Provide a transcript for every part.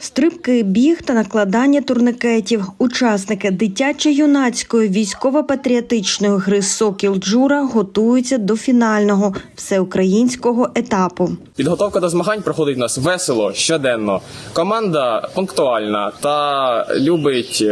Стрибки, біг та накладання турникетів. Учасники дитячо-юнацької військово-патріотичної гри Сокіл Джура готуються до фінального всеукраїнського етапу. Підготовка до змагань проходить у нас весело, щоденно. Команда пунктуальна та любить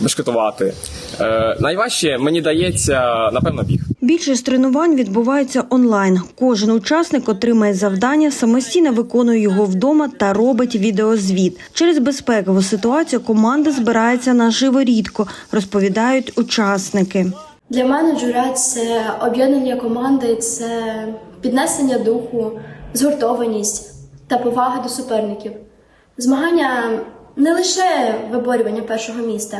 бешкетувати. Е, найважче мені дається, напевно, біг. Більшість тренувань відбувається онлайн. Кожен учасник отримає завдання, самостійно виконує його вдома та робить відеозвіт. Через безпекову ситуацію команда збирається наживо рідко, розповідають учасники. Для мене джура це об'єднання команди, це піднесення духу, згуртованість та повага до суперників. Змагання не лише виборювання першого міста.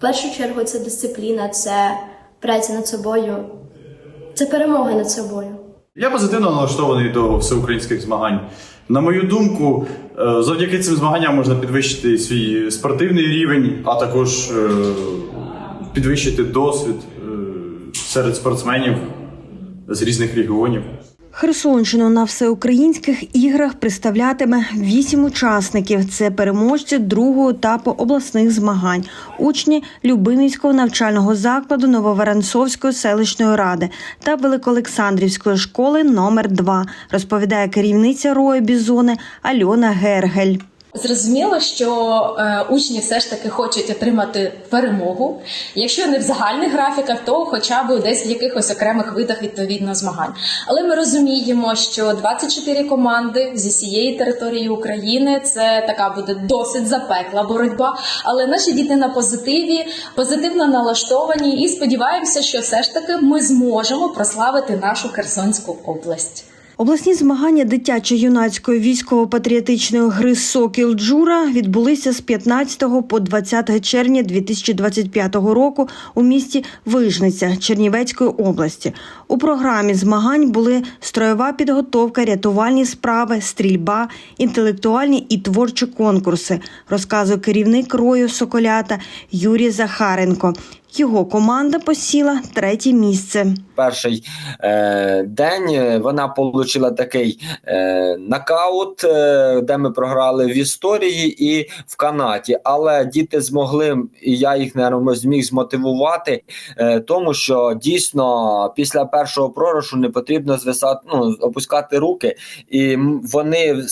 Першу чергу це дисципліна, це праця над собою, це перемога над собою. Я позитивно налаштований до всеукраїнських змагань. На мою думку, е, завдяки цим змаганням можна підвищити свій спортивний рівень, а також е, підвищити досвід е, серед спортсменів з різних регіонів. Херсонщину на всеукраїнських іграх представлятиме вісім учасників. Це переможці другого етапу обласних змагань, учні Любимівського навчального закладу Нововоронцовської селищної ради та Великоолександрівської школи номер 2 розповідає керівниця Рої Бізони Альона Гергель. Зрозуміло, що е, учні все ж таки хочуть отримати перемогу. Якщо не в загальних графіках, то хоча б десь в якихось окремих видах відповідно змагань. Але ми розуміємо, що 24 команди зі всієї території України це така буде досить запекла боротьба. Але наші діти на позитиві, позитивно налаштовані, і сподіваємося, що все ж таки ми зможемо прославити нашу Херсонську область. Обласні змагання дитячо-юнацької військово-патріотичної гри Сокіл Джура відбулися з 15 по 20 червня 2025 року у місті Вижниця Чернівецької області. У програмі змагань були строєва підготовка, рятувальні справи, стрільба, інтелектуальні і творчі конкурси, розказує керівник рою Соколята Юрій Захаренко. Його команда посіла третє місце. перший е, день е, вона отримала такий е, нокаут, е, де ми програли в історії і в канаті. Але діти змогли, і я їх наверно, зміг змотивувати, е, тому що дійсно після першого пророщу не потрібно звисати, ну, опускати руки, і вони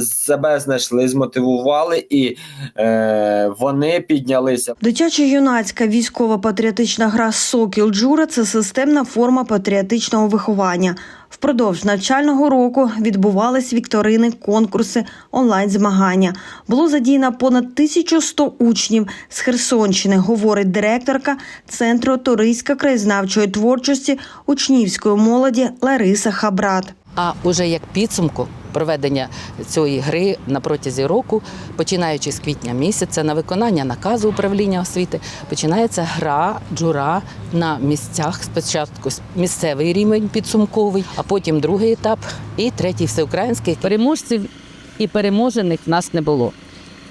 себе знайшли, змотивували, і е, вони піднялися. Дитячо-юнацька військово-патріотична гра Сокіл Джура це системна форма патріотичного виховання. Впродовж навчального року відбувались вікторини, конкурси, онлайн-змагання. Було задіяно понад 1100 учнів з Херсонщини, говорить директорка Центру туристсько-краєзнавчої творчості учнівської молоді Лариса Хабрат. А уже як підсумку проведення цієї гри на протязі року, починаючи з квітня місяця, на виконання наказу управління освіти, починається гра джура на місцях. Спочатку місцевий рівень підсумковий, а потім другий етап і третій всеукраїнський. переможців і переможених в нас не було.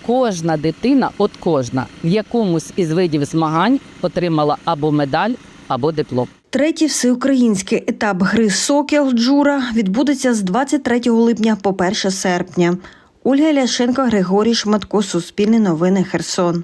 Кожна дитина, от кожна, в якомусь із видів змагань отримала або медаль, або диплом. Третій всеукраїнський етап гри Сокіл Джура відбудеться з 23 липня по 1 серпня. Ольга Ляшенко, Григорій Шматко, Суспільне новини, Херсон.